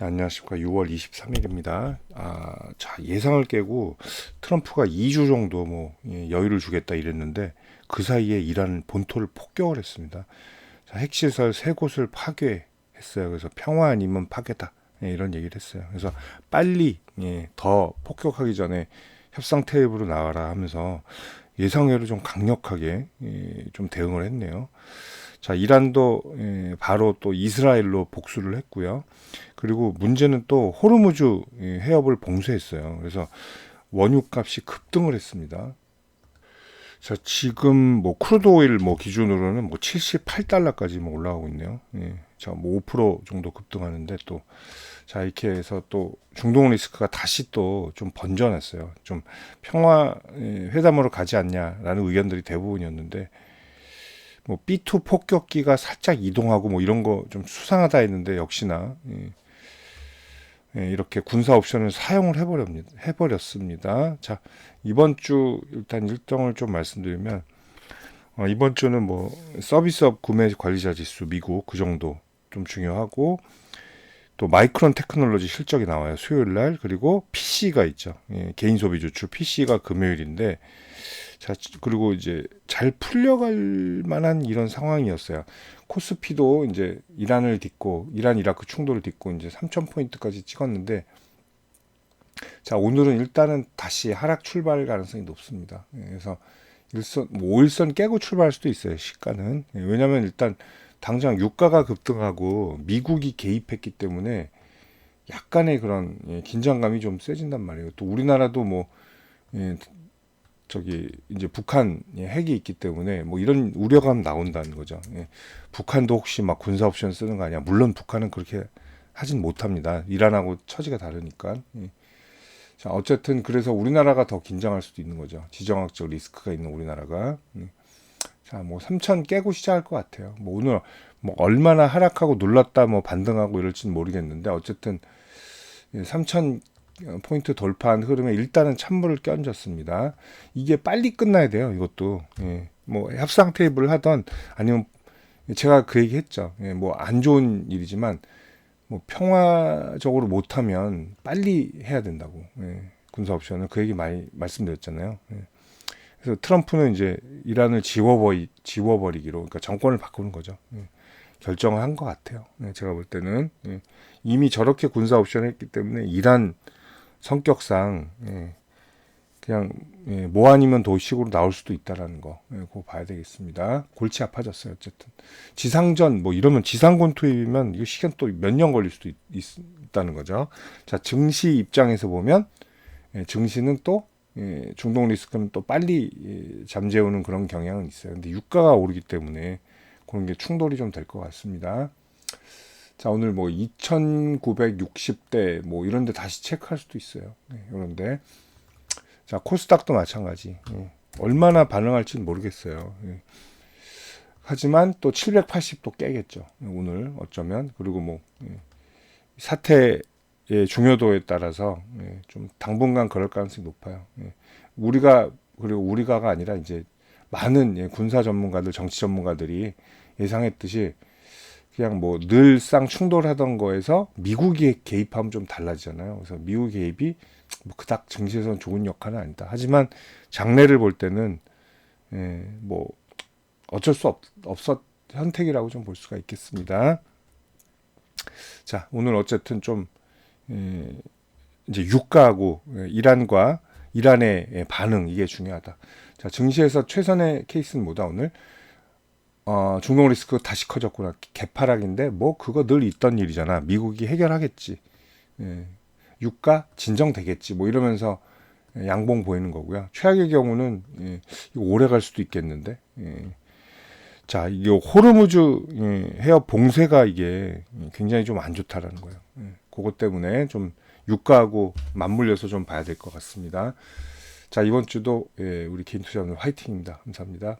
자, 안녕하십니까. 6월 23일입니다. 아, 자, 예상을 깨고 트럼프가 2주 정도 뭐 예, 여유를 주겠다 이랬는데 그 사이에 이란 본토를 폭격을 했습니다. 자, 핵시설 세 곳을 파괴했어요. 그래서 평화 아니면 파괴다. 예, 이런 얘기를 했어요. 그래서 빨리 예, 더 폭격하기 전에 협상 테이블로 나와라 하면서 예상외로 좀 강력하게 예, 좀 대응을 했네요. 자, 이란도 예, 바로 또 이스라엘로 복수를 했고요. 그리고 문제는 또 호르무즈 예, 해협을 봉쇄했어요. 그래서 원유 값이 급등을 했습니다. 자, 지금 뭐 크루드 오일 뭐 기준으로는 뭐 78달러까지 뭐 올라가고 있네요. 예. 자, 뭐 5% 정도 급등하는데 또 자, 이렇게 해서 또 중동 리스크가 다시 또 좀 번져났어요. 좀 평화 예, 회담으로 가지 않냐라는 의견들이 대부분이었는데 뭐 B2 폭격기가 살짝 이동하고 뭐 이런 거 좀 수상하다 했는데 역시나 예. 예, 이렇게 군사 옵션을 사용을 해버렸, 해버렸습니다. 자, 이번 주 일단 일정을 좀 말씀드리면, 어, 이번 주는 뭐 서비스업 구매 관리자 지수 미국 그 정도 좀 중요하고, 또 마이크론 테크놀로지 실적이 나와요. 수요일 날. 그리고 PC가 있죠. 예, 개인 소비 지출 PC가 금요일인데, 자, 그리고 이제 잘 풀려갈 만한 이런 상황이었어요. 코스피도 이제 이란을 딛고 이란 이라크 충돌을 딛고 이제 3천 포인트까지 찍었는데 자 오늘은 일단은 다시 하락 출발 가능성이 높습니다. 예, 그래서 일선 뭐 5일선 깨고 출발할 수도 있어요. 시가는 예, 왜냐하면 일단 당장 유가가 급등하고 미국이 개입했기 때문에 약간의 그런 예, 긴장감이 좀 세진단 말이에요. 또 우리나라도 뭐 저기 이제 북한 핵이 있기 때문에 뭐 이런 우려감 나온다는 거죠. 예. 북한도 혹시 막 군사 옵션 쓰는 거 아니야? 물론 북한은 그렇게 하진 못합니다. 이란하고 처지가 다르니까. 예. 자 어쨌든 그래서 우리나라가 더 긴장할 수도 있는 거죠. 지정학적 리스크가 있는 우리나라가. 예. 자뭐 3천 깨고 시작할 것 같아요. 뭐 오늘 뭐 얼마나 하락하고 눌렀다 뭐 반등하고 이럴지는 모르겠는데 어쨌든 3천 포인트 돌파한 흐름에 일단은 찬물을 끼얹었습니다. 이게 빨리 끝나야 돼요. 이것도 예. 뭐 협상 테이블을 하던 아니면 제가 그 얘기 했죠. 예. 뭐안 좋은 일이지만 뭐 평화적으로 못하면 빨리 해야 된다고 예. 군사 옵션을 그 얘기 많이 말씀드렸잖아요. 예. 그래서 트럼프는 이제 이란을 지워버리 지워버리기로 그러니까 정권을 바꾸는 거죠. 예. 결정을 한 것 같아요. 예. 제가 볼 때는 예. 이미 저렇게 군사 옵션을 했기 때문에 이란 성격상 예, 그냥 예, 뭐 아니면 도식으로 나올 수도 있다라는 거 예, 그거 봐야 되겠습니다. 골치 아파졌어요 어쨌든 지상전 뭐 이러면 지상군 투입이면 이거 시간 또 몇 년 걸릴 수도 있, 다는 거죠. 자 증시 입장에서 보면 예, 증시는 또 예, 중동 리스크는 또 빨리 예, 잠재우는 그런 경향은 있어요. 근데 유가가 오르기 때문에 그런 게 충돌이 좀 될 것 같습니다. 자, 오늘 뭐 2960대 뭐 이런 데 다시 체크할 수도 있어요. 네, 이런데. 자, 코스닥도 마찬가지. 예, 얼마나 반응할지는 모르겠어요. 예. 하지만 또 780도 깨겠죠. 오늘 어쩌면. 그리고 뭐, 예. 사태의 중요도에 따라서 예, 좀 당분간 그럴 가능성이 높아요. 예. 우리가, 그리고 우리가가 아니라 이제 많은 예, 군사 전문가들, 정치 전문가들이 예상했듯이 그냥 뭐 늘상 충돌하던 거에서 미국이 개입하면 좀 달라지잖아요. 그래서 미국 개입이 뭐 그닥 증시에서는 좋은 역할은 아니다. 하지만 장래를 볼 때는 예, 뭐 어쩔 수 없, 없었 현택이라고 좀 볼 수가 있겠습니다. 자, 오늘 어쨌든 좀 예, 이제 유가하고 예, 이란과 이란의 반응 이게 중요하다. 자, 증시에서 최선의 케이스는 뭐다 오늘? 어, 중동 리스크 다시 커졌구나. 개파락인데 뭐 그거 늘 있던 일이잖아. 미국이 해결하겠지. 예. 유가 진정되겠지. 뭐 이러면서 양봉 보이는 거고요. 최악의 경우는 예, 이거 오래 갈 수도 있겠는데. 예. 자, 이 호르무즈 예, 해협 봉쇄가 이게 굉장히 좀 안 좋다라는 거예요. 예. 그것 때문에 좀 유가하고 맞물려서 좀 봐야 될 것 같습니다. 자, 이번 주도 예, 우리 투자는 화이팅입니다. 감사합니다.